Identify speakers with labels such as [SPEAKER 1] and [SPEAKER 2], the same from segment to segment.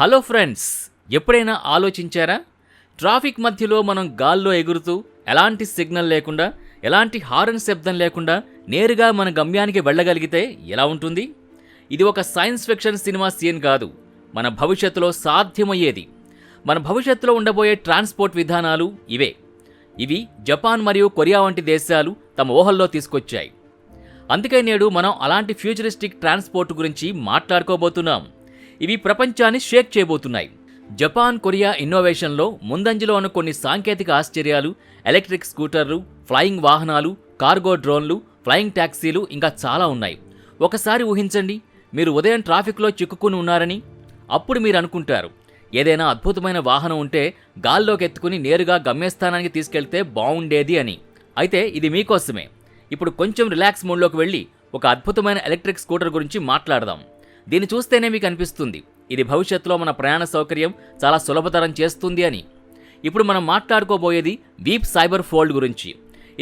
[SPEAKER 1] Hello friends ఎప్పుడైనా ఆలోచించారా? Traffic మధ్యలో మనం గాల్లో ఎగురుతూ ఎలాంటి సిగ్నల్ లేకుండా ఎలాంటి హారన్ శబ్దం లేకుండా నేరుగా మన గమ్యానికి వెళ్ళగలిగితే ఎలా ఉంటుంది? ఇది ఒక సైన్స్ ఫిక్షన్ సినిమా సీన్ కాదు. మన భవిష్యత్తులో సాధ్యమయ్యేది. మన భవిష్యత్తులో ఉండబోయే ట్రాన్స్పోర్ట్ విధానాలు ఇవే. ఇవి జపాన్ మరియు కొరియా వంటి దేశాలు తమ ఊహల్లో తీసుకొచ్చాయి. అందుకే నేడు మనం అలాంటి ఫ్యూచరిస్టిక్ ట్రాన్స్పోర్ట్ గురించి మాట్లాడుకోబోతున్నాం. ఇవి ప్రపంచాన్ని షేక్ చేయబోతున్నాయి. జపాన్ కొరియా ఇన్నోవేషన్లో ముందంజలో ఉన్న కొన్ని సాంకేతిక ఆశ్చర్యాలు ఎలక్ట్రిక్ స్కూటర్లు ఫ్లయింగ్ వాహనాలు కార్గో డ్రోన్లు ఫ్లయింగ్ ట్యాక్సీలు ఇంకా చాలా ఉన్నాయి. ఒకసారి ఊహించండి మీరు ఉదయం ట్రాఫిక్లో చిక్కుకుని ఉన్నారని అప్పుడు మీరు అనుకుంటారు. ఏదైనా అద్భుతమైన వాహనం ఉంటే గాల్లోకి ఎత్తుకుని నేరుగా గమ్యస్థానానికి తీసుకెళ్తే బాగుండేది అని. అయితే ఇది మీకోసమే. ఇప్పుడు కొంచెం రిలాక్స్ మోడ్లోకి వెళ్ళి ఒక అద్భుతమైన ఎలక్ట్రిక్ స్కూటర్ గురించి మాట్లాడదాం. దీన్ని చూస్తేనే మీకు అనిపిస్తుంది. ఇది భవిష్యత్తులో మన ప్రయాణ సౌకర్యం చాలా సులభతరం చేస్తుంది అని. ఇప్పుడు మనం మాట్లాడుకోబోయేది వీప్ సైబర్ ఫోల్డ్ గురించి.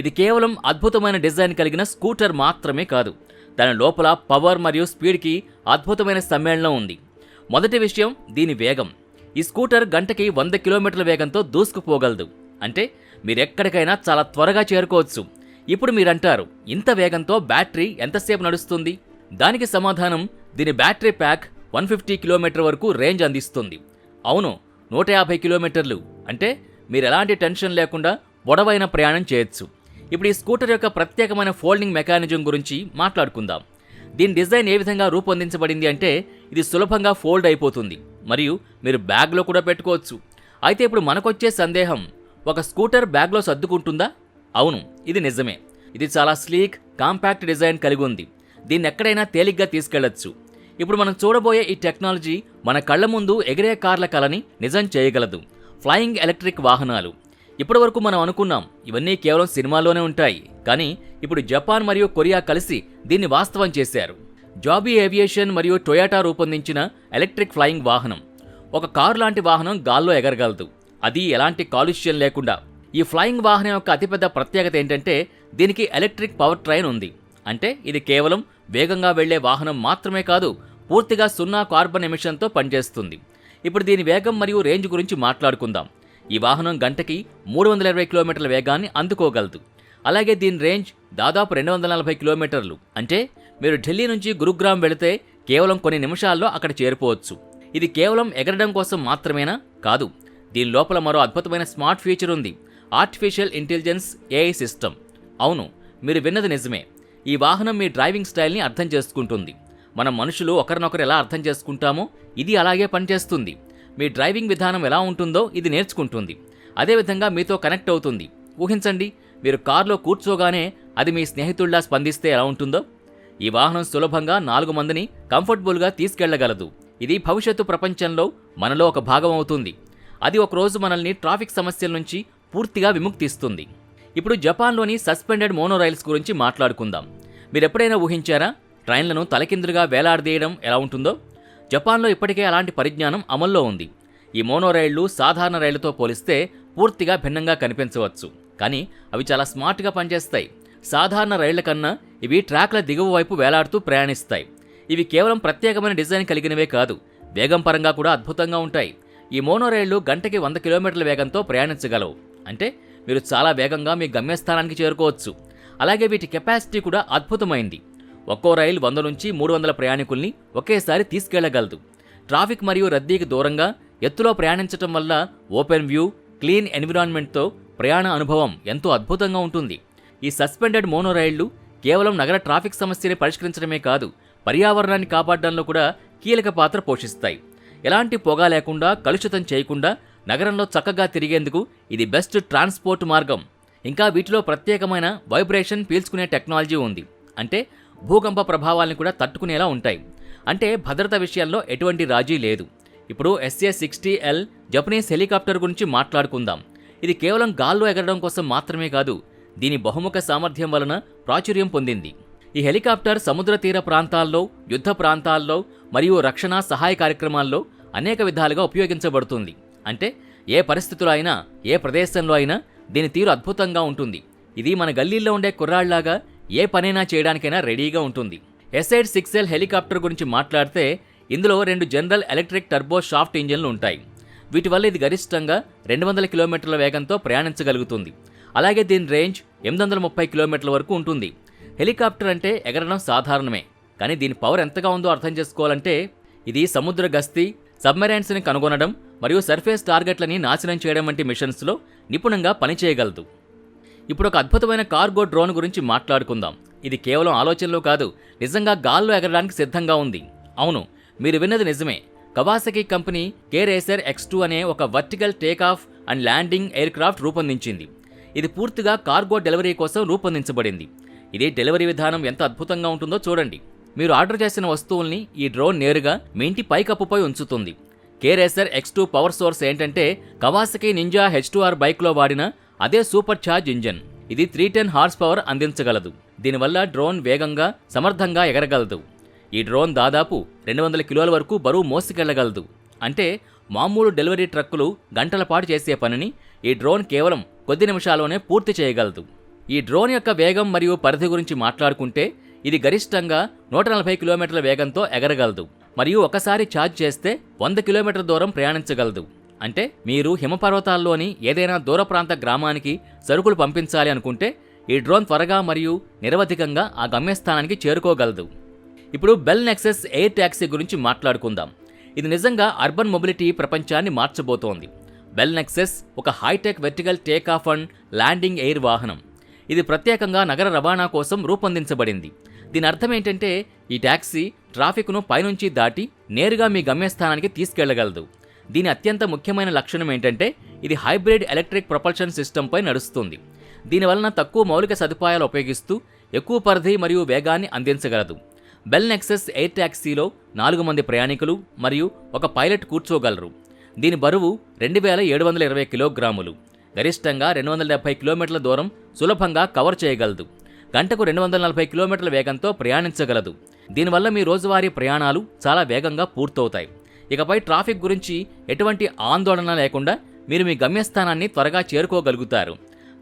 [SPEAKER 1] ఇది కేవలం అద్భుతమైన డిజైన్ కలిగిన స్కూటర్ మాత్రమే కాదు. దాని లోపల పవర్ మరియు స్పీడ్కి అద్భుతమైన సమ్మేళనం ఉంది. మొదటి విషయం దీని వేగం. ఈ స్కూటర్ గంటకి వంద కిలోమీటర్ల వేగంతో దూసుకుపోగలదు. అంటే మీరు ఎక్కడికైనా చాలా త్వరగా చేరుకోవచ్చు. ఇప్పుడు మీరంటారు ఇంత వేగంతో బ్యాటరీ ఎంతసేపు నడుస్తుంది? దానికి సమాధానం దీని battery pack one fifty kilometre వరకు రేంజ్ అందిస్తుంది. అవును నూట యాభై కిలోమీటర్లు. అంటే మీరు ఎలాంటి టెన్షన్ లేకుండా పొడవైన ప్రయాణం చేయొచ్చు. ఇప్పుడు ఈ స్కూటర్ యొక్క ప్రత్యేకమైన ఫోల్డింగ్ మెకానిజం గురించి మాట్లాడుకుందాం. దీని డిజైన్ ఏ విధంగా రూపొందించబడింది అంటే ఇది సులభంగా ఫోల్డ్ అయిపోతుంది మరియు మీరు బ్యాగ్లో కూడా పెట్టుకోవచ్చు. అయితే ఇప్పుడు మనకొచ్చే సందేహం ఒక స్కూటర్ బ్యాగ్లో సర్దుకుంటుందా? అవును ఇది నిజమే. ఇది చాలా స్లీక్ కాంపాక్ట్ డిజైన్ కలిగి ఉంది. దీన్ని ఎక్కడైనా తేలిగ్గా తీసుకెళ్ళొచ్చు. ఇప్పుడు మనం చూడబోయే ఈ టెక్నాలజీ మన కళ్ళ ముందు ఎగిరే కార్ల కలని నిజం చేయగలదు. ఫ్లయింగ్ ఎలక్ట్రిక్ వాహనాలు. ఇప్పటివరకు మనం అనుకున్నాం ఇవన్నీ కేవలం సినిమాల్లోనే ఉంటాయి. కానీ ఇప్పుడు జపాన్ మరియు కొరియా కలిసి దీన్ని వాస్తవం చేశారు. జాబీ ఏవియేషన్ మరియు టొయాటా రూపొందించిన ఎలక్ట్రిక్ ఫ్లయింగ్ వాహనం. ఒక కారు లాంటి వాహనం గాల్లో ఎగరగలదు. అది ఎలాంటి కాలుష్యం లేకుండా. ఈ ఫ్లయింగ్ వాహనం యొక్క అతిపెద్ద ప్రత్యేకత ఏంటంటే దీనికి ఎలక్ట్రిక్ పవర్ ట్రైన్ ఉంది. అంటే ఇది కేవలం వేగంగా వెళ్ళే వాహనం మాత్రమే కాదు పూర్తిగా సున్నా కార్బన్ ఎమిషన్తో పనిచేస్తుంది. ఇప్పుడు దీని వేగం మరియు రేంజ్ గురించి మాట్లాడుకుందాం. ఈ వాహనం గంటకి మూడు వందల ఇరవై కిలోమీటర్ల వేగాన్ని అందుకోగలదు. అలాగే దీని రేంజ్ దాదాపు రెండు వందల నలభై కిలోమీటర్లు. అంటే మీరు ఢిల్లీ నుంచి గురుగ్రామ్ వెళితే కేవలం కొన్ని నిమిషాల్లో అక్కడ చేరిపోవచ్చు. ఇది కేవలం ఎగరడం కోసం మాత్రమేనా? కాదు. దీని లోపల మరో అద్భుతమైన స్మార్ట్ ఫీచర్ ఉంది. ఆర్టిఫిషియల్ ఇంటెలిజెన్స్ ఏఐ సిస్టమ్ అవును మీరు విన్నది నిజమే. ఈ వాహనం మీ డ్రైవింగ్ స్టైల్ని అర్థం చేసుకుంటుంది. మనం మనుషులు ఒకరినొకరు ఎలా అర్థం చేసుకుంటామో ఇది అలాగే పనిచేస్తుంది. మీ డ్రైవింగ్ విధానం ఎలా ఉంటుందో ఇది నేర్చుకుంటుంది. అదేవిధంగా మీతో కనెక్ట్ అవుతుంది. ఊహించండి మీరు కారులో కూర్చోగానే అది మీ స్నేహితుల్లా స్పందిస్తే ఎలా ఉంటుందో? ఈ వాహనం సులభంగా నాలుగు మందిని కంఫర్టబుల్గా తీసుకెళ్ళగలదు. ఇది భవిష్యత్తు ప్రపంచంలో మనలో ఒక భాగం అవుతుంది. అది ఒకరోజు మనల్ని ట్రాఫిక్ సమస్యల నుంచి పూర్తిగా విముక్తిస్తుంది. ఇప్పుడు జపాన్లోని సస్పెండెడ్ మోనోరైల్స్ గురించి మాట్లాడుకుందాం. మీరు ఎప్పుడైనా ఊహించారా? ట్రైన్లను తలకిందులుగా వేలాడదీయడం ఎలా ఉంటుందో? జపాన్లో ఇప్పటికే అలాంటి పరిజ్ఞానం అమల్లో ఉంది. ఈ మోనోరైళ్ళు సాధారణ రైళ్ళతో పోలిస్తే పూర్తిగా భిన్నంగా కనిపించవచ్చు. కానీ అవి చాలా స్మార్ట్గా పనిచేస్తాయి. సాధారణ రైళ్ళ కన్నా ఇవి ట్రాక్ల దిగువ వైపు వేలాడుతూ ప్రయాణిస్తాయి. ఇవి కేవలం ప్రత్యేకమైన డిజైన్ కలిగినవే కాదు వేగం పరంగా కూడా అద్భుతంగా ఉంటాయి. ఈ మోనోరైళ్ళు గంటకి వంద కిలోమీటర్ల వేగంతో ప్రయాణించగలవు. అంటే మీరు చాలా వేగంగా మీ గమ్యస్థానానికి చేరుకోవచ్చు. అలాగే వీటి కెపాసిటీ కూడా అద్భుతమైంది. ఒక్కో రైలు వంద నుంచి మూడు వందల ప్రయాణికుల్ని ఒకేసారి తీసుకెళ్ళగలదు. ట్రాఫిక్ మరియు రద్దీకి దూరంగా ఎత్తులో ప్రయాణించటం వల్ల ఓపెన్ వ్యూ క్లీన్ ఎన్విరాన్మెంట్తో ప్రయాణ అనుభవం ఎంతో అద్భుతంగా ఉంటుంది. ఈ సస్పెండెడ్ మోనో రైళ్ళు కేవలం నగర ట్రాఫిక్ సమస్యని పరిష్కరించడమే కాదు పర్యావరణాన్ని కాపాడడంలో కూడా కీలక పాత్ర పోషిస్తాయి. ఎలాంటి పొగ లేకుండా కలుషితం చేయకుండా నగరంలో చక్కగా తిరిగేందుకు ఇది బెస్ట్ ట్రాన్స్పోర్ట్ మార్గం. ఇంకా వీటిలో ప్రత్యేకమైన వైబ్రేషన్ పీల్చుకునే టెక్నాలజీ ఉంది. అంటే భూకంప ప్రభావాలను కూడా తట్టుకునేలా ఉంటాయి. అంటే భద్రత విషయాల్లో ఎటువంటి రాజీ లేదు. ఇప్పుడు SA sixty L Japanese helicopter గురించి మాట్లాడుకుందాం. ఇది కేవలం గాల్లో ఎగరడం కోసం మాత్రమే కాదు దీని బహుముఖ సామర్థ్యం వలన ప్రాచుర్యం పొందింది. ఈ హెలికాప్టర్ సముద్ర తీర ప్రాంతాల్లో యుద్ధ ప్రాంతాల్లో మరియు రక్షణ సహాయ కార్యక్రమాల్లో అనేక విధాలుగా ఉపయోగించబడుతుంది. అంటే ఏ పరిస్థితులు అయినా ఏ ప్రదేశంలో అయినా దీని తీరు అద్భుతంగా ఉంటుంది. ఇది మన గల్లీల్లో ఉండే కుర్రాళ్ళాగా ఏ పనైనా చేయడానికైనా రెడీగా ఉంటుంది. ఎస్ఐడ్ సిక్స్ ఎల్ హెలికాప్టర్ గురించి మాట్లాడితే ఇందులో రెండు జనరల్ ఎలక్ట్రిక్ టర్బో షాఫ్ట్ ఇంజన్లు ఉంటాయి. వీటి వల్ల ఇది గరిష్టంగా రెండు వందల కిలోమీటర్ల వేగంతో ప్రయాణించగలుగుతుంది. అలాగే దీని రేంజ్ ఎనిమిది వందల ముప్పై కిలోమీటర్ల వరకు ఉంటుంది. హెలికాప్టర్ అంటే ఎగరడం సాధారణమే. కానీ దీని పవర్ ఎంతగా ఉందో అర్థం చేసుకోవాలంటే ఇది సముద్ర గస్తీ సబ్మెరైన్స్ని కనుగొనడం మరియు సర్ఫేస్ టార్గెట్లని నాశనం చేయడం వంటి మిషన్స్లో నిపుణంగా పనిచేయగలదు. ఇప్పుడు ఒక అద్భుతమైన కార్గో డ్రోన్ గురించి మాట్లాడుకుందాం. ఇది కేవలం ఆలోచనలో కాదు నిజంగా గాల్లో ఎగరడానికి సిద్ధంగా ఉంది. అవును మీరు విన్నది నిజమే. Kawasaki company K racer X two అనే ఒక vertical take off and landing aircraft రూపొందించింది. ఇది పూర్తిగా కార్గో డెలివరీ కోసం రూపొందించబడింది. ఇది డెలివరీ విధానం ఎంత అద్భుతంగా ఉంటుందో చూడండి. మీరు ఆర్డర్ చేసిన వస్తువుల్ని ఈ డ్రోన్ నేరుగా మీ ఇంటి పైకప్పుపై ఉంచుతుంది. K racer X two power source ఏంటంటే Kawasaki Ninja H two R బైక్లో వాడిన అదే సూపర్ ఛార్జ్ ఇంజన్. ఇది త్రీ టెన్ హార్స్ పవర్ అందించగలదు. దీనివల్ల డ్రోన్ వేగంగా సమర్థంగా ఎగరగలదు. ఈ డ్రోన్ దాదాపు రెండు వందల కిలోల వరకు బరువు మోసుకెళ్ళగలదు అంటే మామూలు డెలివరీ ట్రక్కులు గంటల పాటు చేసే పనిని ఈ డ్రోన్ కేవలం కొద్ది నిమిషాల్లోనే పూర్తి చేయగలదు. ఈ డ్రోన్ యొక్క వేగం మరియు పరిధి గురించి మాట్లాడుకుంటే ఇది గరిష్టంగా నూట నలభై కిలోమీటర్ల వేగంతో ఎగరగలదు. మరియు ఒకసారి ఛార్జ్ చేస్తే వంద కిలోమీటర్ల దూరం ప్రయాణించగలదు. అంటే మీరు హిమపర్వతాల్లోని ఏదైనా దూర ప్రాంత గ్రామానికి సరుకులు పంపించాలి అనుకుంటే ఈ డ్రోన్ త్వరగా మరియు నిరవధికంగా ఆ గమ్యస్థానానికి చేరుకోగలదు. ఇప్పుడు బెల్ నెక్సెస్ ఎయిర్ ట్యాక్సీ గురించి మాట్లాడుకుందాం. ఇది నిజంగా అర్బన్ మొబిలిటీ ప్రపంచాన్ని మార్చబోతోంది. బెల్ నెక్సెస్ ఒక high tech vertical take off and landing air వాహనం. ఇది ప్రత్యేకంగా నగర రవాణా కోసం రూపొందించబడింది. దీని అర్థం ఏంటంటే ఈ ట్యాక్సీ ట్రాఫిక్ను పైనుంచి దాటి నేరుగా మీ గమ్యస్థానానికి తీసుకెళ్ళగలదు. దీని అత్యంత ముఖ్యమైన లక్షణం ఏంటంటే ఇది హైబ్రిడ్ ఎలక్ట్రిక్ ప్రొపల్షన్ సిస్టంపై నడుస్తుంది. దీనివలన తక్కువ మౌలిక సదుపాయాలు ఉపయోగిస్తూ ఎక్కువ పరిధి మరియు వేగాన్ని అందించగలదు. బెల్ నెక్సెస్ ఎయిర్ ట్యాక్సీలో నాలుగు మంది ప్రయాణికులు మరియు ఒక పైలట్ కూర్చోగలరు. దీని బరువు రెండు వేల ఏడు వందల ఇరవై కిలోగ్రాములు. గరిష్టంగా రెండు వందల డెబ్బై కిలోమీటర్ల దూరం సులభంగా కవర్ చేయగలదు. గంటకు రెండు వందల నలభై కిలోమీటర్ల వేగంతో ప్రయాణించగలదు. దీనివల్ల మీ రోజువారీ ప్రయాణాలు చాలా వేగంగా పూర్తవుతాయి. ఇకపై ట్రాఫిక్ గురించి ఎటువంటి ఆందోళన లేకుండా మీరు మీ గమ్యస్థానాన్ని త్వరగా చేరుకోగలుగుతారు.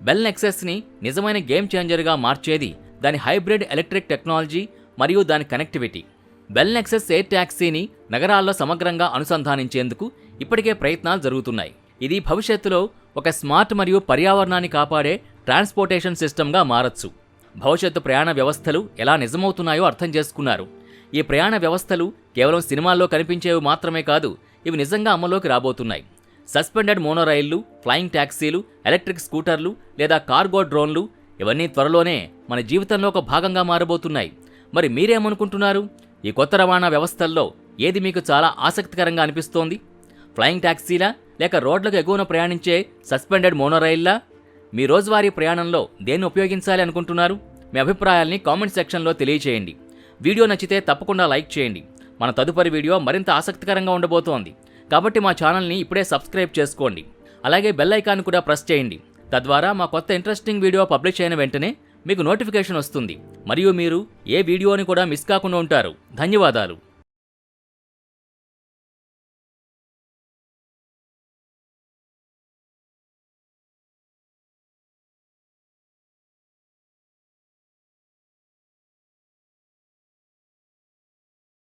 [SPEAKER 1] బెల్ నెక్సెస్ని నిజమైన గేమ్ చేంజర్గా మార్చేది దాని హైబ్రిడ్ ఎలక్ట్రిక్ టెక్నాలజీ మరియు దాని కనెక్టివిటీ. బెల్ నెక్సెస్ ఎయిర్ ట్యాక్సీని నగరాల్లో సమగ్రంగా అనుసంధానించేందుకు ఇప్పటికే ప్రయత్నాలు జరుగుతున్నాయి. ఇది భవిష్యత్తులో ఒక స్మార్ట్ మరియు పర్యావరణాన్ని కాపాడే ట్రాన్స్పోర్టేషన్ సిస్టమ్గా మారచ్చు. భవిష్యత్తు ప్రయాణ వ్యవస్థలు ఎలా నిజమవుతున్నాయో అర్థం చేసుకున్నారు. ఈ ప్రయాణ వ్యవస్థలు కేవలం సినిమాల్లో కనిపించేవి మాత్రమే కాదు ఇవి నిజంగా అమల్లోకి రాబోతున్నాయి. సస్పెండెడ్ మోనోరైళ్ళు ఫ్లయింగ్ ట్యాక్సీలు ఎలక్ట్రిక్ స్కూటర్లు లేదా కార్గో డ్రోన్లు ఇవన్నీ త్వరలోనే మన జీవితంలో ఒక భాగంగా మారబోతున్నాయి. మరి మీరేమనుకుంటున్నారు? ఈ కొత్త రవాణా వ్యవస్థల్లో ఏది మీకు చాలా ఆసక్తికరంగా అనిపిస్తోంది? ఫ్లయింగ్ ట్యాక్సీలా లేక రోడ్లకు ఎగువన ప్రయాణించే సస్పెండెడ్ మోనోరైల్లా మీ రోజువారీ ప్రయాణంలో దేన్ని ఉపయోగించాలి అనుకుంటున్నారు? మీ అభిప్రాయాల్ని కామెంట్ సెక్షన్లో తెలియచేయండి. వీడియో నచ్చితే తప్పకుండా లైక్ చేయండి. మన తదుపరి వీడియో మరింత ఆసక్తికరంగా ఉండబోతోంది. కాబట్టి మా ఛానల్ని ఇప్పుడే సబ్స్క్రైబ్ చేసుకోండి. అలాగే బెల్ ఐకాన్ కూడా ప్రెస్ చేయండి. తద్వారా మా కొత్త ఇంట్రెస్టింగ్ వీడియో పబ్లిష్ అయిన వెంటనే మీకు నోటిఫికేషన్ వస్తుంది. మరియు మీరు ఏ వీడియోని కూడా మిస్ కాకుండా ఉంటారు. ధన్యవాదాలు.